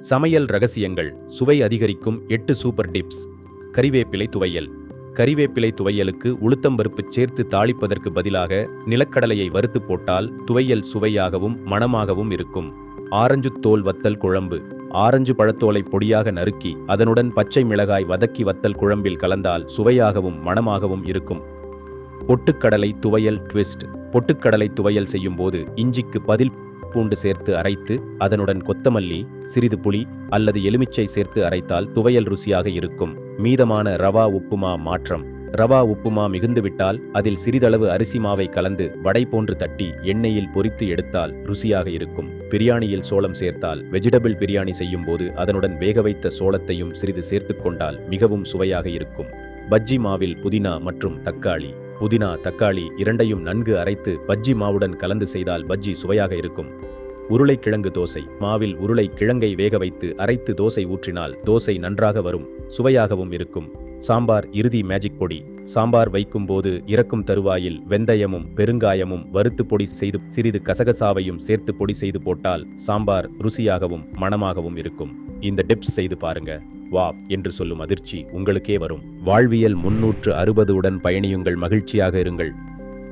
சமையல் ரகசியங்கள் சுவை அதிகரிக்கும் எட்டு சூப்பர் டிப்ஸ். கறிவேப்பிலை துவையல். கறிவேப்பிலை துவையலுக்கு உளுத்தம்பருப்பு சேர்த்து தாளிப்பதற்கு பதிலாக நிலக்கடலையை வறுத்து போட்டால் துவையல் சுவையாகவும் மணமாகவும் இருக்கும். ஆரஞ்சு தோல் வத்தல் குழம்பு. ஆரஞ்சு பழத்தோலை பொடியாக நறுக்கி அதனுடன் பச்சை மிளகாய் வதக்கி வத்தல் குழம்பில் கலந்தால் சுவையாகவும் மணமாகவும் இருக்கும். பொட்டுக்கடலை துவையல் ட்விஸ்ட். பொட்டுக்கடலை துவையல் செய்யும்போது இஞ்சிக்கு பதில் பூண்டு சேர்த்து அரைத்து அதனுடன் கொத்தமல்லி சிறிது புளி அல்லது எலுமிச்சை சேர்த்து அரைத்தால் துவையல் ருசியாக இருக்கும். மீதமான ரவா உப்புமா மாற்றம். ரவா உப்புமா மிகுந்துவிட்டால் அதில் சிறிதளவு அரிசி மாவை கலந்து வடை போன்று தட்டி எண்ணெயில் பொரித்து எடுத்தால் ருசியாக இருக்கும். பிரியாணியில் சோளம் சேர்த்தால் வெஜிடபிள் பிரியாணி செய்யும்போது அதனுடன் வேக வைத்த சோளத்தையும் சிறிது சேர்த்து கொண்டால் மிகவும் சுவையாக இருக்கும். பஜ்ஜி மாவில் புதினா மற்றும் தக்காளி. புதினா தக்காளி இரண்டையும் நன்கு அரைத்து பஜ்ஜி மாவுடன் கலந்து செய்தால் பஜ்ஜி சுவையாக இருக்கும். உருளைக்கிழங்கு தோசை. மாவில் உருளை கிழங்கை வேக வைத்து அரைத்து தோசை ஊற்றினால் தோசை நன்றாக வரும் சுவையாகவும் இருக்கும். சாம்பார் இறுதி மேஜிக் பொடி. சாம்பார் வைக்கும்போது இறக்கும் தருவாயில் வெந்தயமும் பெருங்காயமும் வறுத்து பொடி செய்து சிறிது கசகசாவையும் சேர்த்து பொடி செய்து போட்டால் சாம்பார் ருசியாகவும் மணமாகவும் இருக்கும். இந்த டிப்ஸ் செய்து பாருங்க. வா என்று சொல்லும் அதிர்ச்சி உங்களுக்கே வரும். வாழ்வியல் முன்னூற்று அறுபது உடன் பயணியுங்கள் மகிழ்ச்சியாக இருங்கள்.